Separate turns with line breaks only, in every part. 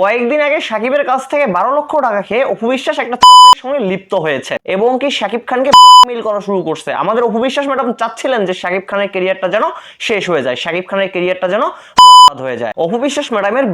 কয়েকদিন আগে সাকিবের কাছ থেকে বারো লক্ষ টাকা খেয়ে অপবিশ্বাস একটা সঙ্গে লিপ্ত হয়েছে। এবং কি সাকিব খানকে মিল করা শুরু করছে। আমাদের অপবিশ্বাস ম্যাডাম চাচ্ছিলেন যে সাকিব খানের কেরিয়ারটা যেন শেষ হয়ে যায়। সাকিব খানের কেরিয়ারটা যেন বরবাদ হয়ে যায়। অপবিশ্বাস ম্যাডামের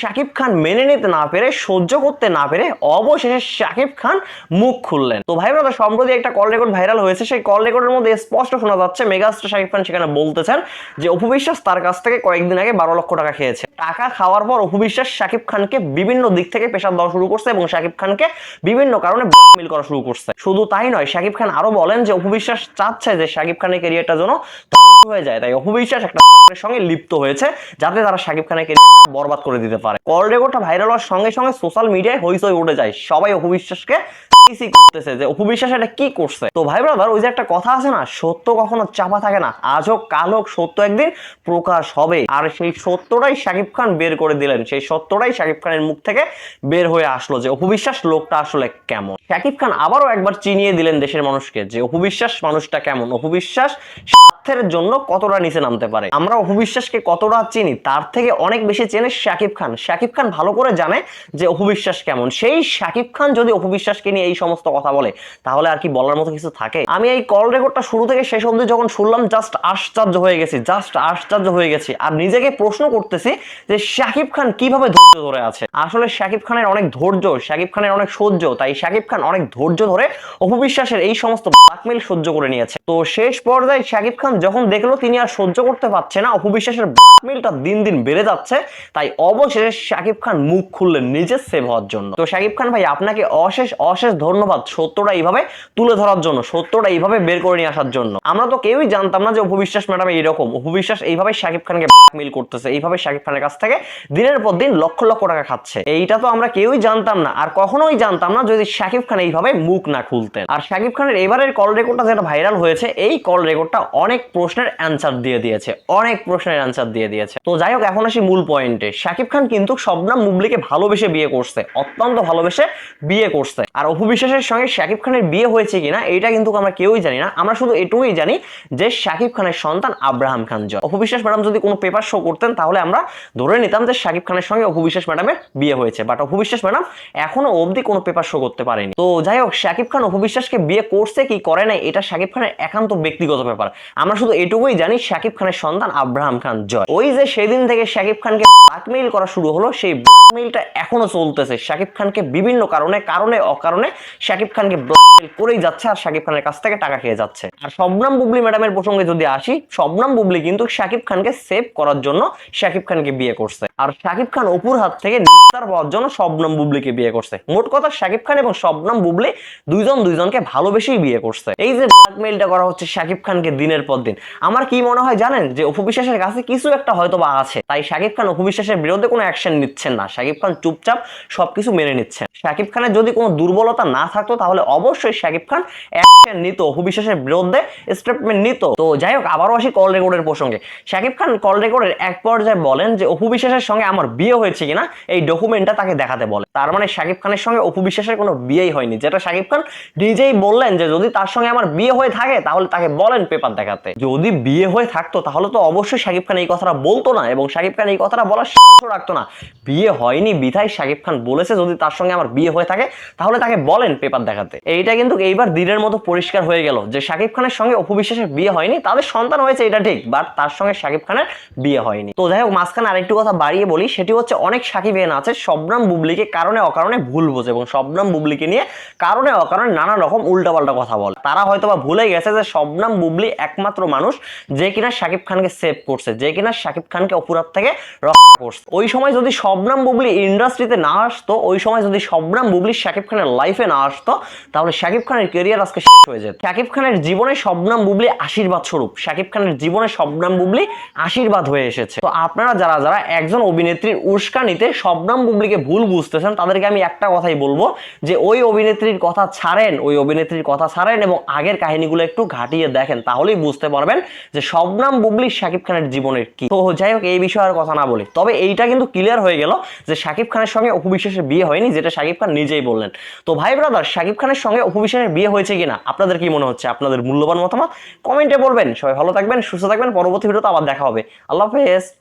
শাকিব খান মেনে নিতে না পেরে, সহ্য করতে না পেরে অবশেষে শাকিব খান মুখ খুললেন। তো ভাই ব্রাদার, সম্প্রতি একটা কল রেকর্ড ভাইরাল হয়েছে। সেই কল রেকর্ডের মধ্যে স্পষ্ট শোনা যাচ্ছে, মেগাস্টার শাকিব খান সেখানে বলতেছেন যে, অপবিশ্বাস তার কাছ থেকে কয়েকদিন আগে বারো লক্ষ টাকা খেয়েছে। টাকা খাওয়ার পর অপবিশ্বাস শাকিব খানকে বিভিন্ন দিক থেকে পেশার দেওয়া শুরু করছে এবং শাকিব খানকে বিভিন্ন কারণে ব্ল্যাকমেইল করা শুরু করছে। শুধু তাই নয়, শাকিব খান আরও বলেন যে, অপবিশ্বাস চাচ্ছে যে, শাকিব খানের কেরিয়ারটা যেন হয়ে যায়। তাই অপবিশ্বাস একটা সঙ্গে লিপ্ত হয়েছে, যাতে তারা শাকিব খানের কেরিয়ার বরবাদ করে দিতে পারে। কল রেকর্ডটা ভাইরাল হওয়ার সঙ্গে সঙ্গে সোশ্যাল মিডিয়ায় হইচই উঠে যায়। সবাই অপবিশ্বাসকে অপবিশ্বাস খান বের করে দিলেন। সেই সত্যটাই শাকিব খানের মুখ থেকে বের হয়ে আসলো যে লোকটা আসলে কেমন? শাকিব খান আবারও একবার চিনিয়ে দিলেন দেশের মানুষকে যে, অপবিশ্বাস মানুষটা কেমন? অপবিশ্বাস স্বার্থের জন্য কতটা নিচে নামতে পারে। আমরা অপবিশ্বাসকে কতটা চিনি, তার থেকে অনেক বেশি চেনে শাকিব খান। শাকিব খান ভালো করে জানে যে অপবিশ্বাস কেমন। সেই শাকিব খান যদি অপবিশ্বাসকে নিয়ে এই সমস্ত কথা বলে, তাহলে আর কি বলার মতো কিছু থাকে? আমি এই কল রেকর্ডটা শুরু থেকে শেষ অবধি যখন শুনলাম জাস্ট আশ্চর্য হয়ে গেছি জাস্ট আশ্চর্য হয়ে গেছি। আর নিজেকে প্রশ্ন করতেছি যে শাকিব খান কীভাবে ধৈর্য ধরে আছে? আসলে শাকিব খানের অনেক ধৈর্য, শাকিব খানের অনেক সহ্য, তাই শাকিব খান অনেক ধৈর্য ধরে অপবিশ্বাসের এই সমস্ত ব্ল্যাকমেল সহ্য করে নিয়েছে। তো শেষ পর্যায়ে শাকিব খান যখন দেখল তিনি আর সহ্য করতে পারছে না। অপবিশ্বাসের ব্ল্যাকমেলটা দিন দিন বেড়ে যাচ্ছে। তাই অবশেষে শাকিব খান মুখ খুললেন নিজে সেভ হওয়ার জন্য। তো শাকিব খান ভাই, আপনাকে অশেষ অশেষ ধন্যবাদ সত্যটা এইভাবে তুলে ধরার জন্য, সত্যটা এইভাবে বের করে নিয়ে আসার জন্য। আমরা তো কেউই জানতাম না যে অপবিশ্বাস ম্যাডাম এইরকম। অপবিশ্বাস এইভাবে শাকিব খানকে ব্ল্যাকমেল করতেছে, এইভাবে শাকিব খানের কাছ থেকে দিনের পর দিন লক্ষ লক্ষ টাকা খাচ্ছে। এইটা তো আমরা কেউই জানতাম না, আর কখনোই জানতাম না যদি শাকিব খান এইভাবে মুখ না খুলতেন। আর শাকিব খানের এবারের কল রেকর্ডটা যেটা ভাইরাল হয়েছে, এই কল রেকর্ডটা অনেক প্রশ্নের অ্যান্সার দিয়ে দিয়েছে, অনেক প্রশ্নের অ্যান্সার দিয়ে দিয়েছে। তো যাই হোক, এখন আসি মূল পয়েন্টে শাকিব খান কিন্তু শবনাম মুবলিকে ভালোবেসে বিয়ে করছে, অত্যন্ত ভালোবেসে বিয়ে করছে। আর অপবিশ্বাসের সঙ্গে শাকিব খানের বিয়ে হয়েছে কিনা এটা কিন্তু আমরা কেউই জানি না। আমরা শুধু এটুকুই জানি যে শাকিব খানের সন্তান আব্রাহাম খান জয়। অপবিশ্বাস ম্যাডাম যদি কোনো পেপার শো করতেন, তাহলে আমরা ধরে নিতাম যে শাকিব খানের সঙ্গে অপবিশ্বাস ম্যাডামের বিয়ে হয়েছে। বাট অপবিশ্বাস ম্যাডাম এখনও অবধি কোনো পেপার শো করতে পারেনি। তো যাই হোক, শাকিব খান অপবিশ্বাসকে বিয়ে করছে কি করে নাই, এটা শাকিব খানের একান্ত ব্যক্তিগত ব্যাপার। আমরা শুধু এটুকুই জানি শাকিব খানের সন্তান আব্রাহাম খান জয়। ওই যে সেদিন থেকে শাকিব খানকে ব্ল্যাকমেইল করা শুরু হলো, সেই ব্ল্যাকমেইলটা এখনও চলতেছে। শাকিব খানকে বিভিন্ন কারণে কারণে, অকারণে শাকিব খানকে ব্ল্যাকমেইল করেই যাচ্ছে আর শাকিব খানের কাছ থেকে টাকা খেয়ে যাচ্ছে। আর শবনাম বুবলি ম্যাডামের প্রসঙ্গে যদি আসি, শবনাম বুবলি কিন্তু শাকিব খানকে সেভ করার জন্য শাকিব খানকে বিয়ে করছে। আর শাকিব খান অপুর হাত থেকে নিস্তার পাওয়ার জন্য শবনম বুবলিকে বিয়ে করছে। মোট কথা শাকিব খান এবং শবনম বুবলি দুইজন দুইজনকে ভালোবেসেই বিয়ে করছে। এই যে ব্ল্যাকমেইলটা করা হচ্ছে শাকিব খানকে দিনের পর দিন। আমার কি মনে হয় জানেন যে অপবিশ্বাসের কাছে কিছু একটা হয়তো বা আছে। তাই শাকিব খান অপবিশ্বাসের বিরুদ্ধে কোনো অ্যাকশন নিচ্ছেন না। শাকিব খান চুপচাপ সবকিছু মেনে নিচ্ছেন। শাকিব খানের যদি কোনো দুর্বলতা না থাকতো তাহলে অবশ্যই শাকিব খান অ্যাকশন নিত অপবিশ্বাসের বিরুদ্ধে স্টেটমেন্ট নিত। তো যাই হোক, আবারও আসি কল রেকর্ডের প্রসঙ্গে। শাকিব খান কল রেকর্ডের এক পর্যায়ে বলেন যে অপবিশ্বাসের সঙ্গে আমার বিয়ে হয়েছে কিনা, এই ডকুমেন্টটা তাকে দেখাতে বলে। তার মানে শাকিব খানের সঙ্গে অপবিশ্বাসের কোনো বিয়েই হয়নি। যেটা শাকিব খান নিজেই বললেন যে, যদি তার সঙ্গে আমার বিয়ে হয়ে থাকে, তাহলে তাকে বলেন পেপার দেখাতে। যদি বিয়ে হয়ে থাকতো, তাহলে তো অবশ্যই শাকিব খান এই কথাটা বলতো না এবং শাকিব খান এই কথাটা বলার সাহসও রাখতো না। বিয়ে হয়নি বিধায় শাকিব খান বলেছে, যদি তার সঙ্গে আমার বিয়ে হয়ে থাকে, তাহলে তাকে বলেন পেপার দেখাতে। এইটা কিন্তু এইবার দিনের মতো পরিষ্কার হয়ে গেল যে, শাকিব খানের সঙ্গে অপবিশ্বাসের বিয়ে হয়নি, তাদের সন্তান হয়েছে, এটা ঠিক বাট তার সঙ্গে শাকিব খানের বিয়ে হয়নি। তো যাই হোক, মাঝখানে আরেকটু কথা বাড়িয়ে বলি, সেটি হচ্ছে অনেক সাকিবেন আছে শবনাম বুবলিকে কারণে অকারণে ভুল বোঝে এবং শবনাম বুবলিকে নিয়ে কারণে অকারণে নানা রকম উল্টাপাল্টা কথা বলে। তারা হয়তো বা ভুলে গেছে যে শবনাম বুবলি একমাত্র মানুষ যে কিনা শাকিব খানকে সেভ করছে, যে কিনা শাকিব খানকে অপরাধ থেকে রক্ষা করছে। ওই সময় যদি শবনাম বুবলি ইন্ডাস্ট্রিতে না আসতো, ওই সময় যদি শবনাম বুবলি শাকিব খানের লাইফে না আসতো, তাহলে শাকিব খানের কেরিয়ার আজকে শেষ হয়ে যেত। শাকিব খানের জীবনে শবনাম বুবলি আশীর্বাদ স্বরূপ শাকিব খানের জীবনে শবনাম বুবলি আশীর্বাদ হয়ে এসেছে। তো আপনারা যারা যারা একজন অভিনেত্রীর উস্কানিতে শবনাম বুবলিকে ভুল বুঝতেছেন, তাদেরকে আমি একটা কথাই বলব যে ওই অভিনেত্রীর কথা ছাড়েন, ওই অভিনেত্রীর কথা ছাড়েন এবং আগের কাহিনীগুলো একটু ঘাটিয়ে দেখেন, তাহলেই বুঝতে পারবেন যে শবনাম বুবলি শাকিব খানের জীবনের কি। তো যাই হোক, এই বিষয়ে আর কথা না বলি। তবে এইটা কিন্তু ক্লিয়ার হয়ে গেল যে শাকিব খানের সঙ্গে অপবিশ্বাসের বিয়ে হয়নি, যেটা শাকিব খান নিজেই বললেন। তো ভাই ব্রাদার শাকিব খানের সঙ্গে অপবিশ্বাসের বিয়ে হয়েছে কিনা? আপনাদের কি মনে হচ্ছে? আপনাদের মূল্যবান মতামত কমেন্টে বলবেন। সবাই ভালো থাকবেন, সুস্থ থাকবেন। পরবর্তী ভিডিওতে আবার দেখা হবে। আল্লাহ হাফেজ।